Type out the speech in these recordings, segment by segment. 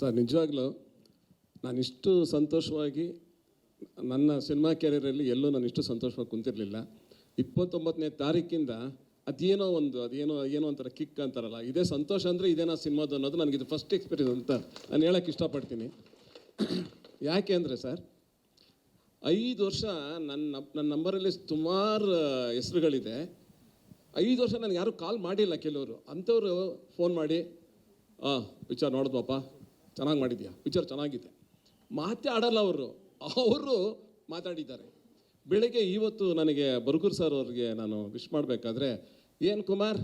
Sir, ನಿಜವಾಗ್ಲೂ ನಾನಿಷ್ಟು ಸಂತೋಷವಾಗಿ ನನ್ನ ಸಿನಿಮಾ ಕೆರಿಯರಲ್ಲಿ ಎಲ್ಲೂ ನಾನು ಇಷ್ಟು ಸಂತೋಷವಾಗಿ ಕುಂತಿರಲಿಲ್ಲ. ಇಪ್ಪತ್ತೊಂಬತ್ತನೇ ತಾರೀಕಿಂದ ಅದೇನೋ ಒಂದು, ಅದೇನೋ, ಏನೋ ಒಂಥರ ಕಿಕ್ ಅಂತಾರಲ್ಲ, ಇದೇ ಸಂತೋಷ ಅಂದರೆ ಇದೇನೋ ಸಿನಿಮಾದು ಅನ್ನೋದು ನನಗೆ ಇದು ಫಸ್ಟ್ ಎಕ್ಸ್ಪೀರಿಯನ್ಸ್ ಅಂತ ನಾನು ಹೇಳೋಕ್ಕೆ ಇಷ್ಟಪಡ್ತೀನಿ. ಯಾಕೆ ಅಂದರೆ ಸರ್, ಐದು ವರ್ಷ ನನ್ನ ನನ್ನ ನಂಬರಲ್ಲಿ ಸುಮಾರು ಹೆಸರುಗಳಿದೆ. ಐದು ವರ್ಷ ನನಗೆ ಯಾರು ಕಾಲ್ ಮಾಡಿಲ್ಲ ಕೆಲವರು. ಅಂಥವ್ರು ಫೋನ್ ಮಾಡಿ ಹಾಂ ವಿಚಾರ ನೋಡಿದ್ವಪ್ಪ. ಚೆನ್ನಾಗಿ ಮಾಡಿದ್ಯಾ? ಪಿಕ್ಚರ್ ಚೆನ್ನಾಗಿದೆ. ಮಾತೇ ಆಡಲ್ಲ ಅವರು. ಅವರು ಮಾತಾಡಿದ್ದಾರೆ. ಬೆಳಿಗ್ಗೆ ಇವತ್ತು ನನಗೆ ಬರ್ಗೂರ್ ಸರ್ ಅವ್ರಿಗೆ ನಾನು ವಿಶ್ ಮಾಡಬೇಕಾದ್ರೆ, ಏನು ಕುಮಾರ್,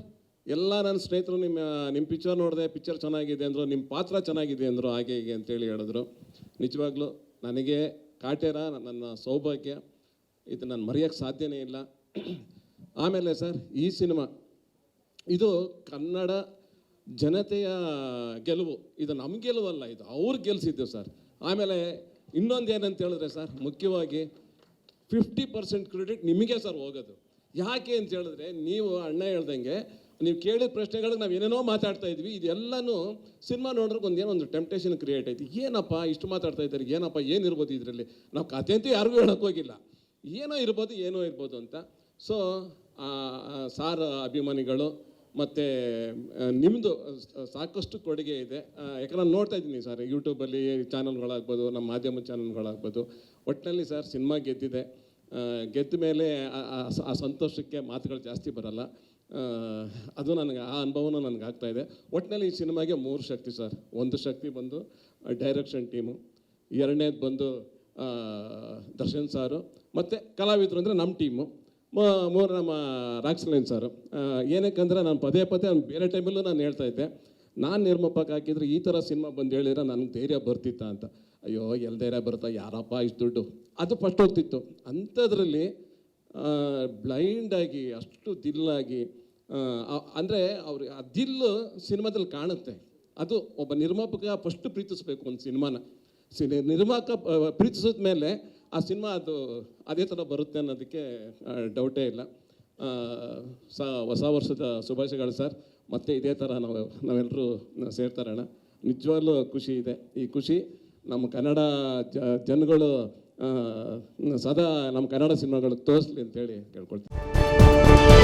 ಎಲ್ಲ ನನ್ನ ಸ್ನೇಹಿತರು ನಿಮ್ಮ ನಿಮ್ಮ ಪಿಕ್ಚರ್ ನೋಡಿದೆ ಪಿಕ್ಚರ್ ಚೆನ್ನಾಗಿದೆ ಅಂದರು ನಿಮ್ಮ ಪಾತ್ರ ಚೆನ್ನಾಗಿದೆ ಅಂದರು, ಹಾಗೆ ಹೀಗೆ ಅಂತೇಳಿ ಹೇಳಿದ್ರು. ನಿಜವಾಗ್ಲೂ ನನಗೆ ಕಾಟೇರ, ನನ್ನ ಸೌಭಾಗ್ಯ, ಇದು ನಾನು ಮರೆಯೋಕ್ಕೆ ಸಾಧ್ಯನೇ ಇಲ್ಲ. ಆಮೇಲೆ ಸರ್, ಈ ಸಿನಿಮಾ, ಇದು ಕನ್ನಡ ಜನತೆಯ ಗೆಲುವು, ಇದು ನಮ್ಮ ಗೆಲುವಲ್ಲ, ಇದು ಅವ್ರ ಗೆಲ್ಸಿದ್ದು ಸರ್. ಆಮೇಲೆ ಇನ್ನೊಂದು ಏನಂತ ಹೇಳಿದ್ರೆ ಸರ್, ಮುಖ್ಯವಾಗಿ ಫಿಫ್ಟಿ ಪರ್ಸೆಂಟ್ ಕ್ರೆಡಿಟ್ ನಿಮಗೆ ಸರ್ ಹೋಗೋದು. ಯಾಕೆ ಅಂತ ಹೇಳಿದ್ರೆ, ನೀವು ಅಣ್ಣ ಹೇಳ್ದಂಗೆ, ನೀವು ಕೇಳಿದ ಪ್ರಶ್ನೆಗಳಿಗೆ ನಾವು ಏನೇನೋ ಮಾತಾಡ್ತಾ ಇದ್ವಿ, ಇದೆಲ್ಲನೂ ಸಿನಿಮಾ ನೋಡಿದ್ರೆ ಒಂದು ಏನೋ ಒಂದು ಟೆಂಪ್ಟೇಷನ್ ಕ್ರಿಯೇಟ್ ಆಯ್ತು. ಏನಪ್ಪ ಇಷ್ಟು ಮಾತಾಡ್ತಾ ಇದ್ದಾರೆ, ಏನಪ್ಪ ಏನಿರ್ಬೋದು ಇದರಲ್ಲಿ? ನಾವು ಕತೆ ಅಂತೂ ಯಾರಿಗೂ ಹೇಳೋಕ್ಕೋಗಿಲ್ಲ ಏನೋ ಇರ್ಬೋದು ಏನೋ ಇರ್ಬೋದು ಅಂತ. ಸೊ ಸಾರ್ ಅಭಿಮಾನಿಗಳು ಮತ್ತು ನಿಮ್ಮದು ಸಾಕಷ್ಟು ಕೊಡುಗೆ ಇದೆ. ಯಾಕಂದ್ರೆ ನಾನು ನೋಡ್ತಾ ಇದ್ದೀನಿ ಸರ್ ಯೂಟ್ಯೂಬಲ್ಲಿ ಚಾನಲ್ಗಳಾಗ್ಬೋದು ನಮ್ಮ ಮಾಧ್ಯಮ ಚಾನಲ್ಗಳಾಗ್ಬೋದು ಒಟ್ಟಿನಲ್ಲಿ ಸರ್, ಸಿನಿಮಾ ಗೆದ್ದಿದೆ. ಗೆದ್ದ ಮೇಲೆ ಆ ಸಂತೋಷಕ್ಕೆ ಮಾತುಗಳು ಜಾಸ್ತಿ ಬರಲ್ಲ. ಅದು ನನಗೆ, ಆ ಅನುಭವನೂ ನನಗೆ ಆಗ್ತಾ ಇದೆ. ಒಟ್ಟಿನಲ್ಲಿ ಈ ಸಿನಿಮಾಗೆ ಮೂರು ಶಕ್ತಿ ಸರ್. ಒಂದು ಶಕ್ತಿ ಬಂದು ಡೈರೆಕ್ಷನ್ ಟೀಮು ಎರಡನೇದು ಬಂದು ದರ್ಶನ್ ಸಾರು. ಮತ್ತು ಕಲಾವಿದರು ಅಂದರೆ ನಮ್ಮ ಟೀಮು ಮೂರು ನಮ್ಮ ರಾಕ್ಸಲೈನ್ ಸರ್ ಏನಕ್ಕಂದ್ರೆ ನಾನು ಪದೇ ಪದೇ ಅವ್ನು ಬೇರೆ ಟೈಮಲ್ಲೂ ನಾನು ಹೇಳ್ತಾ ಇದ್ದೆ. ನಾನು ನಿರ್ಮಾಪಕ ಹಾಕಿದ್ರೆ ಈ ಥರ ಸಿನಿಮಾ ಬಂದು ಹೇಳಿದ್ರೆ ನನಗೆ ಧೈರ್ಯ ಬರ್ತಿತ್ತ ಅಂತ. ಅಯ್ಯೋ ಎಲ್ಲಿ ಧೈರ್ಯ ಬರುತ್ತಾ? ಯಾರಪ್ಪ ಇಷ್ಟು ದುಡ್ಡು? ಅದು ಫಸ್ಟ್ ಹೋಗ್ತಿತ್ತು. ಅಂಥದ್ರಲ್ಲಿ ಬ್ಲೈಂಡಾಗಿ ಅಷ್ಟು ದಿಲ್ಲಾಗಿ ಅಂದರೆ ಅವ್ರು, ಆ ದಿಲ್ಲು ಸಿನಿಮಾದಲ್ಲಿ ಕಾಣುತ್ತೆ. ಅದು ಒಬ್ಬ ನಿರ್ಮಾಪಕ ಫಸ್ಟ್ ಪ್ರೀತಿಸ್ಬೇಕು ಒಂದು ಸಿನಿಮಾನ ಸಿನಿ ನಿರ್ಮಾಪಕ ಪ್ರೀತಿಸಿದ ಮೇಲೆ ಆ ಸಿನಿಮಾ ಅದು ಅದೇ ಥರ ಬರುತ್ತೆ ಅನ್ನೋದಕ್ಕೆ ಡೌಟೇ ಇಲ್ಲ. ಸ, ಹೊಸ ವರ್ಷದ ಶುಭಾಶಯಗಳು ಸರ್. ಮತ್ತೆ ಇದೇ ಥರ ನಾವು, ನಾವೆಲ್ಲರೂ ಸೇರ್ತಾರಣ. ನಿಜವಾಗ್ಲೂ ಖುಷಿ ಇದೆ. ಈ ಖುಷಿ ನಮ್ಮ ಕನ್ನಡ ಜನಗಳು ಸದಾ ನಮ್ಮ ಕನ್ನಡ ಸಿನಿಮಾಗಳು ತೋರಿಸ್ಲಿ ಅಂತೇಳಿ ಕೇಳ್ಕೊಳ್ತೀನಿ.